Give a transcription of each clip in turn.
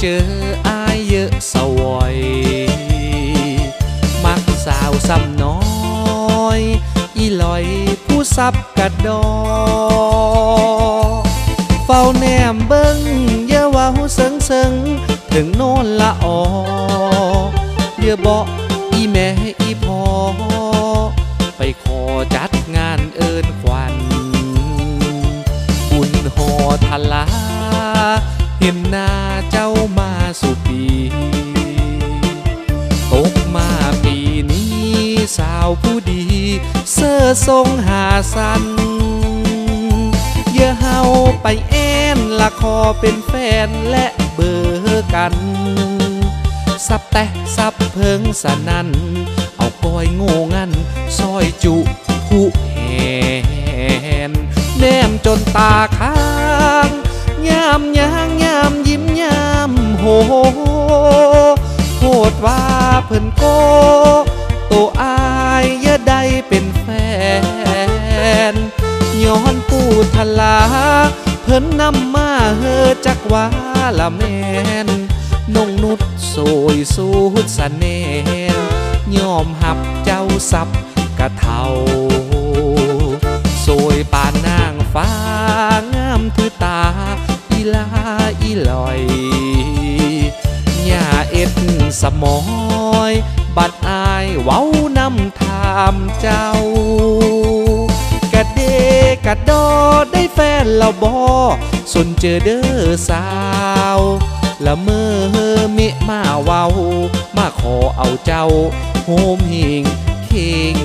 เจออายเยอะสวอยมักสาวซ้ำน้อย อีลอยผู้ซับกระดอ เฝ้าแนมเบิ้งอย่าว้าเสิงเสิงถึงโน่นละออเดี๋ยวบอกอีแม่อีพอ ไปขอจัดงานเอินควันบุญหอทลาเห็นหน้าเจ้า สู่ปี ตกมาปีนี้ สาวผู้ดี เสื้อทรงหาสันอย่าเฮาไปแอนละคอเป็นแฟนและเบอร์กัน สับแตะสับเพิงสนันเอาก้อยโง่งันซอยจุผู้แหนแนมจนตาค้า พิ่นโกตัวอายอย่าได้เป็นแฟน ย้อนปูทลา เพิ่นนำมาเฮอจักว่าละแมนนงนุดโสยสูดสะเนนยอมหับเจ้าสับกะเทาโสยปานนางฟ้างามถือตา อีลาอีลอย ย่าเอ็ดสมอย บัดอายเว้านำถามเจ้ากะเดกะดอได้แฟนเราบอสนเจอเด้อสาวละเมอเมะมาเว้า มาขอเอาเจ้าโฮมหิงเข่ง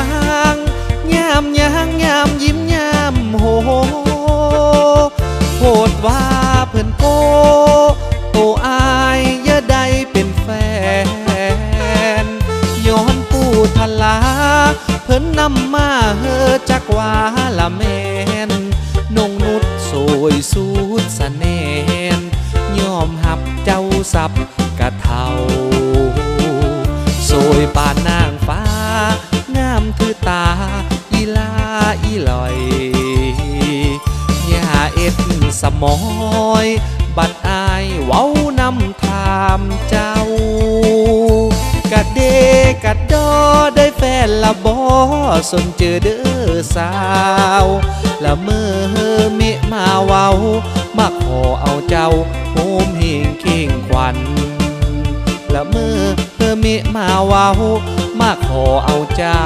างยามยางยามยิ้มยามโหโหดว่าเพิ่นโก โตอายอย่าได้เป็นแฟน ย้อนปูทลา เพิ่นนำมาเฮอจักว่าละแมนนงนุดสวยสูดสะแนนยอมหับเจ้าสับ มอย บัดอายเว้านำถามเจ้ากะเดกะดอได้แฟนละบอสนเจอเด้อสาวละเมื่อเมะมาเว้ามาขอเอาเจ้าโฮมเฮงเข่งควันละเมอเธอเมะมาเว้ามาขอเอาเจ้า